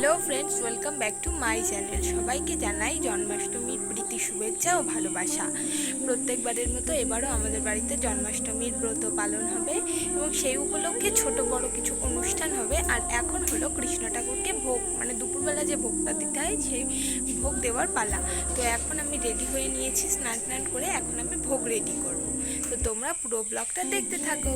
Hello friends welcome back to my channel সবাইকে জানাই জন্মাষ্টমীর প্রীতি শুভেচ্ছা ও ভালোবাসা। প্রত্যেকবারের মতো এবারও আমাদের বাড়িতে জন্মাষ্টমীর ব্রত পালন হবে এবং সেই উপলক্ষে ছোট বড় কিছু অনুষ্ঠান হবে। আর এখন হলো কৃষ্ণ ঠাকুরকে ভোগ মানে দুপুরবেলা যে ভোগটা দিতে হয় সেই ভোগ দেওয়ার পালা। তো এখন আমি রেডি হয়ে নিয়েছি স্নান টান করে এখন আমি ভোগ রেডি করব। তো তোমরা পুরো ব্লগটা দেখতে থাকো।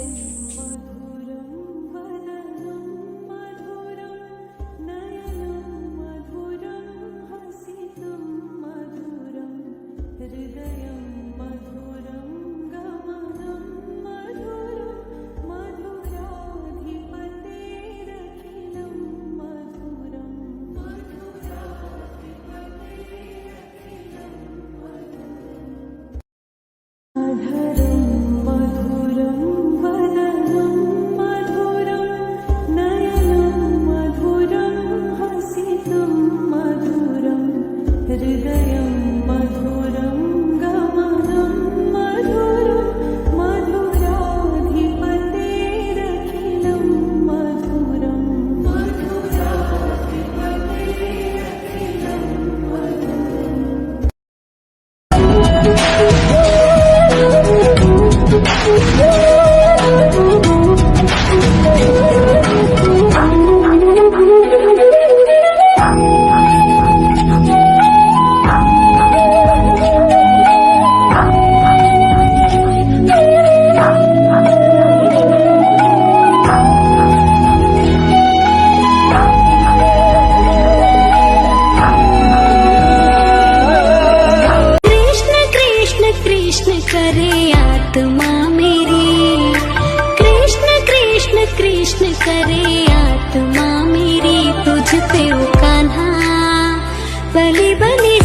बलि बलि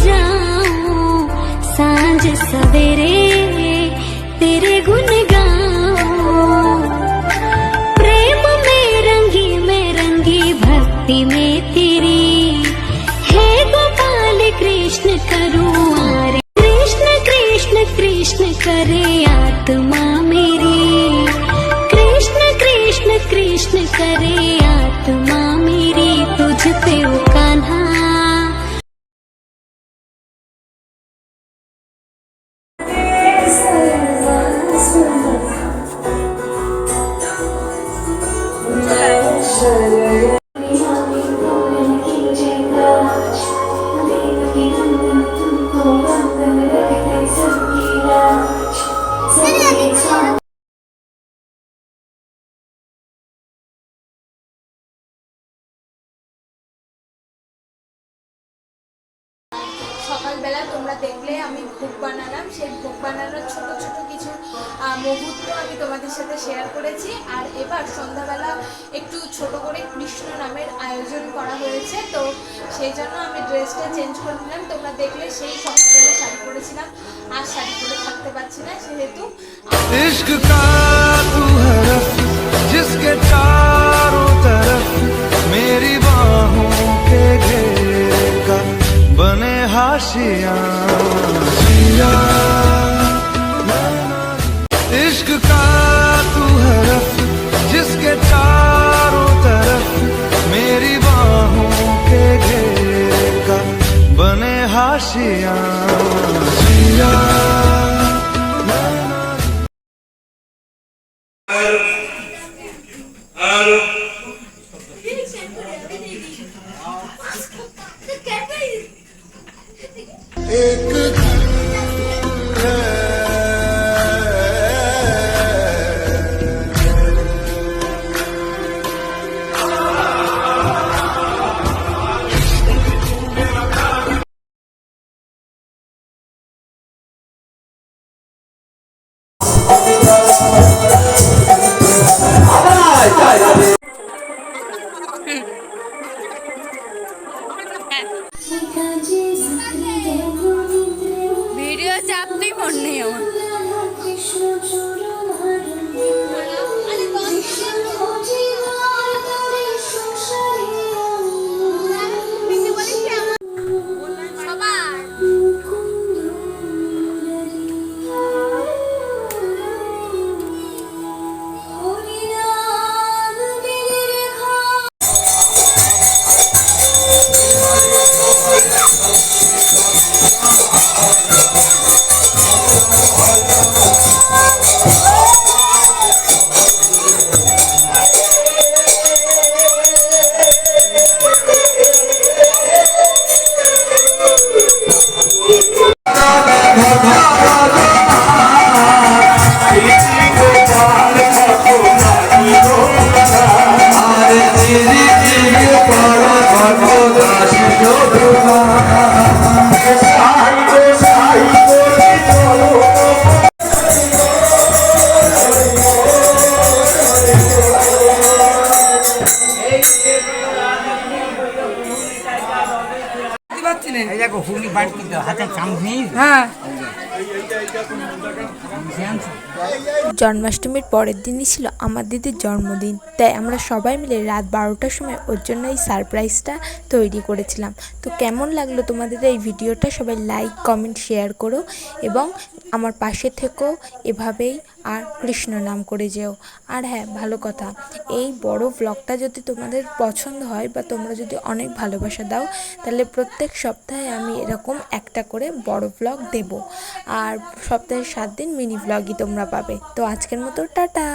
सांझ सवेरे तेरे गुण गाऊं। प्रेम में रंगी में रंगी भक्ति में तेरी। हे गोपाल कृष्ण करूँ कृष्ण कृष्ण कृष्ण करे आत्मा मेरी সকালবেলা তোমরা দেখলে আমি ভোগ বানালাম। সেই ভোগ বানানোর ছোট ছোট কিছু মুহূর্ত আমি তোমাদের সাথে শেয়ার করেছি। আর এবার সন্ধ্যাবেলা একটু ছোট করে কৃষ্ণ নামের আয়োজন করা হয়েছে। তো সেই জন্য আমি ড্রেসটা চেঞ্জ করে নিলাম। তোমরা দেখলে সেই সকালবেলা শাড়ি পরেছিলাম। আর শাড়ি পরে থাকতে পারছি না, সেহেতু Alô? Alô? অন্যেও হ্যাঁ। জন্মাষ্টমীর পরের দিনই ছিল আমার দিদির জন্মদিন। তাই আমরা সবাই মিলে রাত বারোটার সময় ওর জন্য এই সারপ্রাইজটা তৈরি করেছিলাম। তো কেমন লাগল তোমাদের এই ভিডিওটা সবাই লাইক কমেন্ট শেয়ার করো এবং আমার পাশে থেকো, এভাবেই আর কৃষ্ণ নাম করে যেও। আর হ্যাঁ ভালো কথা, এই বড় ব্লগটা যদি তোমাদের পছন্দ হয় বা তোমরা যদি অনেক ভালোবাসা দাও, তাহলে প্রত্যেক সপ্তাহে আমি এরকম একটা করে বড় ব্লগ দেব। আর সপ্তাহে সাত দিন মিনি ব্লগই তোমরা পাবে। তো আজকের মতো, টাটা!